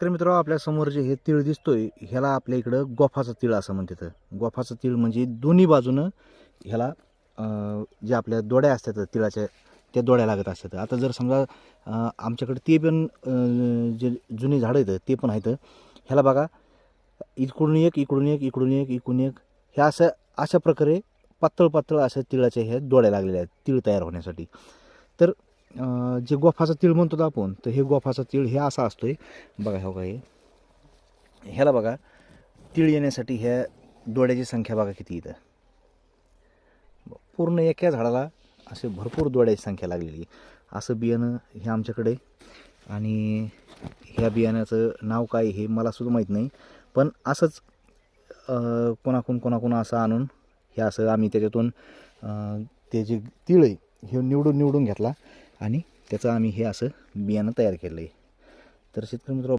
तर मित्र आपल्यासमोर जे हे तीळ दिसतोय ह्याला आपल्या इकडं गोफाचं तीळ असं म्हणतात. गोफाचं तीळ म्हणजे दोन्ही बाजूनं ह्याला जे आपल्या दोड्या असतात तिळाच्या त्या दोड्या लागत असतात. आता जर समजा आमच्याकडे ते पण जे जुने झाडं आहेत ते पण आहेत. ह्याला बघा इकडून एक इकडून एक इकडून एक इकडून एक ह्या असं अशा प्रकारे पातळ पातळ अशा तिळाच्या ह्या दोड्या लागलेल्या आहेत तीळ तयार होण्यासाठी. तर जे गोफाचं तीळ म्हणतो आपण तर हे गोफाचं तीळ हे असा असतोय. बघा हो का हे? ह्याला बघा तीळ येण्यासाठी ह्या डोळ्याची संख्या बघा किती इथं. पूर्ण एका झाडाला असे भरपूर डोळ्याची संख्या लागलेली आहे. असं बियाणं हे आमच्याकडे. आणि ह्या बियाण्याचं नाव काय हे मला सुद्धा माहीत नाही. पण असंच कोणाकून कोणाकून असं आणून हे असं आम्ही त्याच्यातून ते जे तीळ आहे हे निवडून निवडून घेतला. आणि त्याचं आम्ही हे असं बियाणं तयार केलं आहे तर शेतकरी मित्र